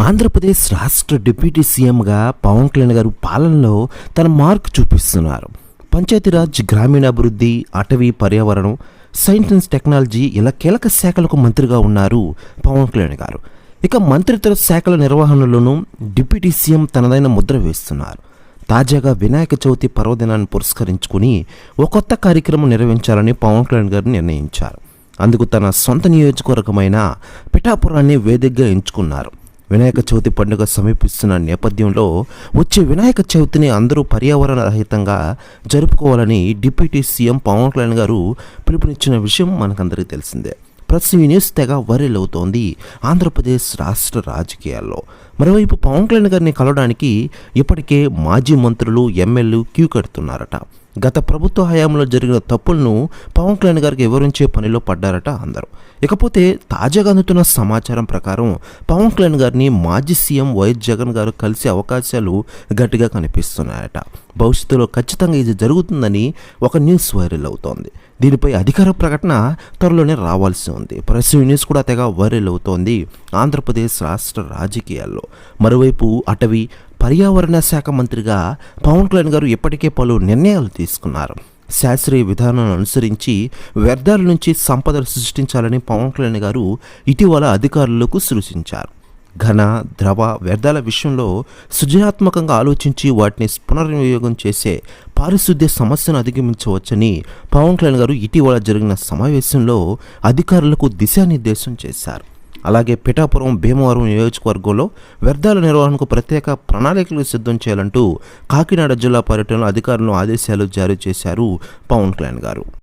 ఆంధ్రప్రదేశ్ రాష్ట్ర డిప్యూటీ సీఎంగా పవన్ కళ్యాణ్ గారు పాలనలో తన మార్క్ చూపిస్తున్నారు. పంచాయతీరాజ్ గ్రామీణాభివృద్ధి అటవీ పర్యావరణం సైన్స్ టెక్నాలజీ ఇలా కీలక శాఖలకు మంత్రిగా ఉన్నారు పవన్ కళ్యాణ్ గారు. ఇక మంత్రిత్వ శాఖల నిర్వహణలోనూ డిప్యూటీ సీఎం తనదైన ముద్ర వేస్తున్నారు. తాజాగా వినాయక చవితి పర్వదినాన్ని పురస్కరించుకుని ఒక కొత్త కార్యక్రమం నిర్వహించాలని పవన్ కళ్యాణ్ గారు నిర్ణయించారు. అందుకు తన సొంత నియోజకవర్గమైన పిఠాపురాన్ని వేదికగా ఎంచుకున్నారు. వినాయక చవితి పండుగ సమీపిస్తున్న నేపథ్యంలో వచ్చే వినాయక చవితిని అందరూ పర్యావరణ రహితంగా జరుపుకోవాలని డిప్యూటీ సీఎం పవన్ కళ్యాణ్ గారు పిలుపునిచ్చిన విషయం మనకందరికీ తెలిసిందే. ప్రస్తుతం ఈ న్యూస్ తెగ వైరల్ అవుతోంది ఆంధ్రప్రదేశ్ రాష్ట్ర రాజకీయాల్లో. మరోవైపు పవన్ కళ్యాణ్ గారిని కలవడానికి ఇప్పటికే మాజీ మంత్రులు ఎమ్మెల్యేలు క్యూ కడుతున్నారట. గత ప్రభుత్వ హయాంలో జరిగిన తప్పులను పవన్ కళ్యాణ్ గారికి వివరించే పనిలో పడ్డారట అందరూ. ఇకపోతే తాజాగా అందుతున్న సమాచారం ప్రకారం పవన్ కళ్యాణ్ గారిని మాజీ సీఎం వైఎస్ జగన్ గారు కలిసే అవకాశాలు గట్టిగా కనిపిస్తున్నాయట. భవిష్యత్తులో ఖచ్చితంగా ఇది జరుగుతుందని ఒక న్యూస్ వైరల్ అవుతోంది. దీనిపై అధికార ప్రకటన త్వరలోనే రావాల్సి ఉంది. ప్రెస్ న్యూస్ కూడా తెగ వైరల్ అవుతోంది ఆంధ్రప్రదేశ్ రాష్ట్ర రాజకీయాల్లో. మరోవైపు అటవీ పర్యావరణ శాఖ మంత్రిగా పవన్ కళ్యాణ్ గారు ఇప్పటికే పలు నిర్ణయాలు తీసుకున్నారు. శాస్త్రీయ విధానాలను అనుసరించి వ్యర్థాల నుంచి సంపదలు సృష్టించాలని పవన్ కళ్యాణ్ గారు ఇటీవల అధికారులకు సూచించారు. ఘన ద్రవ వ్యర్థాల విషయంలో సృజనాత్మకంగా ఆలోచించి వాటిని పునర్వినియోగం చేసే పారిశుద్ధ్య సమస్యను అధిగమించవచ్చని పవన్ కళ్యాణ్ గారు ఇటీవల జరిగిన సమావేశంలో అధికారులకు దిశానిర్దేశం చేశారు. అలాగే పిఠాపురం భీమవరం నియోజకవర్గంలో వ్యర్థాల నిర్వహణకు ప్రత్యేక ప్రణాళికలు సిద్ధం చేయాలంటూ కాకినాడ జిల్లా పర్యటనలో అధికారులను ఆదేశాలు జారీ చేశారు పవన్ కళ్యాణ్ గారు.